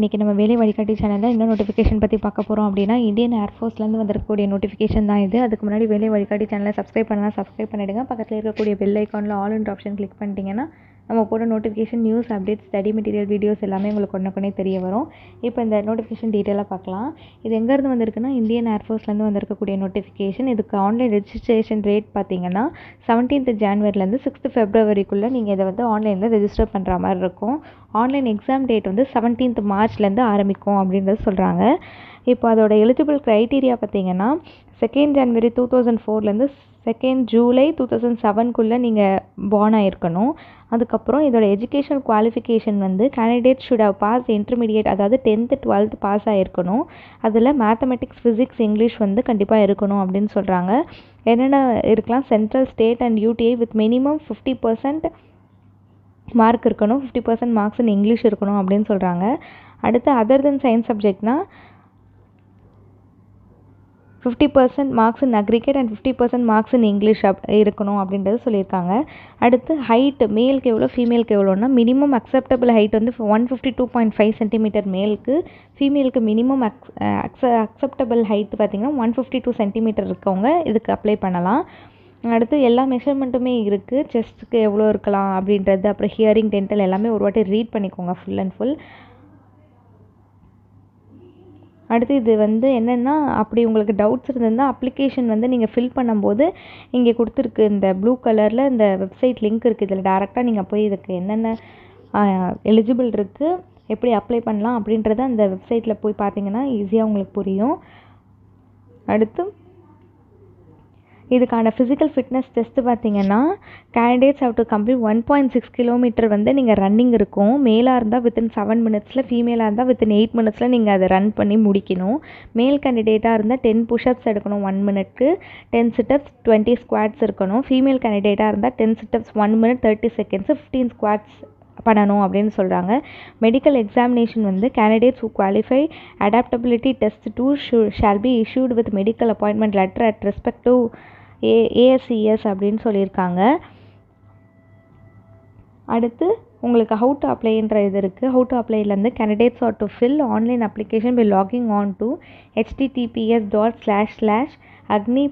இன்றைக்கி நம்ம வேலை வழிகாட்டி சேனலில் என்ன நோட்டிஃபிகேஷன் பற்றி பார்க்க போகிறோம் அப்படின்னா இந்தியன் ஏர்ஃபோர்ஸ்லேருந்து வந்திருக்கக்கூடிய நோட்டிஃபிகேஷன் தான் இது. அதுக்கு முன்னாடி வேலை வழிகாட்டி சேனலை சப்ஸ்கிரைப் பண்ணலாம் சப்ஸ்கிரைப் பண்ணிவிடுங்க பக்கத்தில் இருக்கக்கூடிய பெல் ஐக்கானில் ஆல் இன்ட் ஆப்ஷன் கிளிக் பண்ணிட்டீங்கன்னா நம்ம போட notification news updates study material videos எல்லாமே உங்களுக்கு ஒன்று தெரிய வரும். இப்போ இந்த நோட்டிஃபிகேஷன் டீட்டெயிலாக பார்க்கலாம். இது எங்கேருந்து வந்திருக்குன்னா இந்தியன் ஏர்ஃபோர்ஸ்லேருந்து வந்திருக்கக்கூடிய நோட்டிஃபிகேஷன் இதுக்கு ஆன்லைன் ரெஜிஸ்ட்ரேஷன் ரேட் பார்த்தீங்கன்னா செவன்டீன்த் ஜான்வரிலேருந்து சிக்ஸ்த் ஃபெப்ரவரிக்குள்ளே நீங்கள் இதை வந்து ஆன்லைனில் ரெஜிஸ்டர் பண்ணுற மாதிரி இருக்கும். ஆன்லைன் எக்ஸாம் டேட் வந்து செவன்டீன்த் மார்ச்லேருந்து ஆரம்பிக்கும் அப்படின்றது சொல்கிறாங்க இப்போ அதோட எலிஜிபிள் க்ரைட்டீரியா பார்த்தீங்கன்னா செகண்ட் ஜனவரி டூ தௌசண்ட் ஃபோர்லேருந்து செகண்ட் ஜூலை டூ தௌசண்ட் செவன்குள்ளே நீங்கள் பார்ன் ஆகிருக்கணும் அதுக்கப்புறம் இதோட எஜுகேஷனல் குவாலிஃபிகேஷன் வந்து candidate should have pass intermediate அதாவது டென்த்து டுவெல்த் பாஸ் ஆகிருக்கணும் அதில் மேத்தமெட்டிக்ஸ் ஃபிசிக்ஸ் இங்கிலீஷ் வந்து கண்டிப்பாக இருக்கணும் அப்படின்னு சொல்கிறாங்க என்னென்ன இருக்கலாம்? Central state and UTI with minimum fifty percent mark இருக்கணும். Fifty percent marks in English இருக்கணும் அப்படின்னு சொல்கிறாங்க அடுத்து other then science சப்ஜெக்ட்னால் fifty percent marks in aggregate and fifty percent marks in English up இருக்கணும் அப்படின்றது சொல்லியிருக்காங்க. அடுத்து ஹைட்டு மேலுக்கு எவ்வளோ ஃபீமேலுக்கு எவ்வளோன்னா மினிமம் அக்செப்டபிள் ஹைட் வந்து one fifty two point five centimetre மேலுக்கு ஃபீமேலுக்கு மினிமம் அக்ஸ் அக்ச அக்செப்டபிள் ஹைட் பார்த்திங்கன்னா ஒன் ஃபிஃப்டி டூ சென்டிமீட்டர் இருக்கவங்க இதுக்கு அப்ளை பண்ணலாம். அடுத்து எல்லா மெஷர்மெண்ட்டுமே இருக்குது செஸ்ட்டுக்கு எவ்வளோ இருக்கலாம் அப்படின்றது அப்புறம் ஹியரிங் டென்டல் எல்லாமே ஒரு வாட்டி ரீட் பண்ணிக்கோங்க ஃபுல் அண்ட் ஃபுல் அடுத்து இது வந்து என்னென்னா அப்படி உங்களுக்கு டவுட்ஸ் இருந்ததுன்னா அப்ளிகேஷன் வந்து நீங்கள் ஃபில் பண்ணும்போது இங்கே கொடுத்துருக்கு இந்த ப்ளூ கலரில் இந்த வெப்சைட் லிங்க் இருக்குது இதில் டேரெக்டாக நீங்கள் போய் இதுக்கு என்னென்ன எலிஜிபிள் இருக்குது எப்படி அப்ளை பண்ணலாம் அப்படின்றத அந்த வெப்சைட்டில் போய் பார்த்தீங்கன்னா ஈஸியாக உங்களுக்கு புரியும். அடுத்து இதுக்கான ஃபிசிக்கல் ஃபிட்னஸ் டெஸ்ட்டு பார்த்தீங்கன்னா candidates have to complete one point six kilometre வந்து நீங்கள் ரன்னிங் இருக்கும். மேலாக இருந்தால் வித்தின் செவன் மினிட்ஸில் ஃபீமேலாக இருந்தால் வித்தின் எயிட் மினிட்ஸில் நீங்கள் அதை ரன் பண்ணி முடிக்கணும். மேல் கேண்டிடேட்டாக இருந்தால் டென் புஷ்அப்ஸ் எடுக்கணும் one மினிட்க்கு ten sit ups twenty squats இருக்கணும். ஃபீமேல் கேண்டிடேட்டாக இருந்தால் ten sit ups one minute thirty seconds fifteen squats பண்ணணும் அப்படின்னு சொல்கிறாங்க மெடிக்கல் எக்ஸாமினேஷன் வந்து candidates who qualify adaptability test to shoe shall be issued with medical appointment letter at respective A ஏஎஸ்சிஎஸ் அப்படின்னு சொல்லியிருக்காங்க. அடுத்து உங்களுக்கு ஹவு டு அப்ளைன்ற இது இருக்குது how to அப்ளைலேருந்து candidates are to fill online application by logging on to https dot slash slash Agni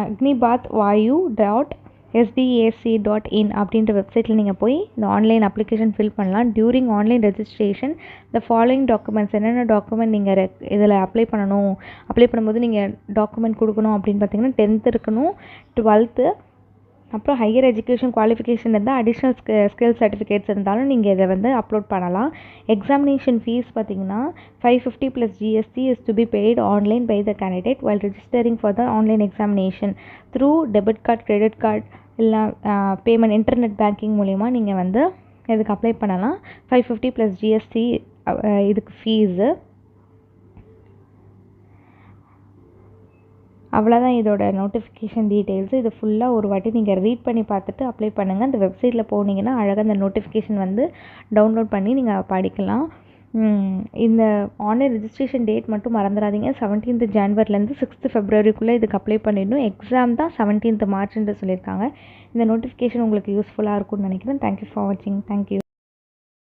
Agnipath Vayu dot SDAC dot in அப்படின்ற வெப்சைட்டில் நீங்கள் போய் இந்த ஆன்லைன் அப்ளிகேஷன் ஃபில் பண்ணலாம். டியூரிங் ஆன்லைன் ரெஜிஸ்ட்ரேஷன் இந்த ஃபாலோயிங் டாக்குமெண்ட்ஸ் என்னென்ன document நீங்கள் இதில் அப்ளை பண்ணணும் அப்ளை பண்ணும்போது நீங்கள் டாக்குமெண்ட் கொடுக்கணும் அப்படின்னு பார்த்தீங்கன்னா டென்த்து இருக்கணும் டுவெல்த்து அப்புறம் ஹையர் எஜுகேஷன் குவாலிஃபிகேஷன் இருந்தால் அடிஷ்னல் ஸ்கில் சர்டிஃபிகேட்ஸ் இருந்தாலும் நீங்கள் இதை வந்து அப்லோட் பண்ணலாம். எக்ஸாமினேஷன் ஃபீஸ் பார்த்தீங்கன்னா five fifty plus GST is to be paid online by the candidate while registering for the online examination through debit card credit card இல்லை payment internet banking மூலிமா நீங்கள் வந்து இதுக்கு அப்ளை பண்ணலாம். ஃபைவ் ஃபிஃப்டி ப்ளஸ் ஜிஎஸ்டி இதுக்கு fees அவ்வளோதான் இதோட notification details இது ஃபுல்லாக ஒரு வாட்டி நீங்கள் ரீட் பண்ணி பார்த்துட்டு அப்ளை பண்ணுங்கள் அந்த வெப்சைட்டில் போனீங்கன்னா அழகாக அந்த நோட்டிஃபிகேஷன் வந்து டவுன்லோட் பண்ணி நீங்கள் படிக்கலாம். இந்த ஆன்லைன் ரிஜிஸ்ட்ரேஷன் டேட் மட்டும் மறந்துடாதீங்க. செவன்டீன்த் ஜான்வரிலேருந்து சிக்ஸ்த்து ஃபெப்ரவரிக்குள்ளே இதுக்கு அப்ளை பண்ணிடணும். எக்ஸாம் தான் செவன்டீன்த் மார்ச்ன்ட்டு சொல்லியிருக்காங்க. இந்த நோட்டிஃபிகேஷன் உங்களுக்கு யூஸ்ஃபுல்லாக இருக்கும்னு நினைக்கிறேன். தேங்க்யூ ஃபார் வாட்சிங் தேங்க்யூ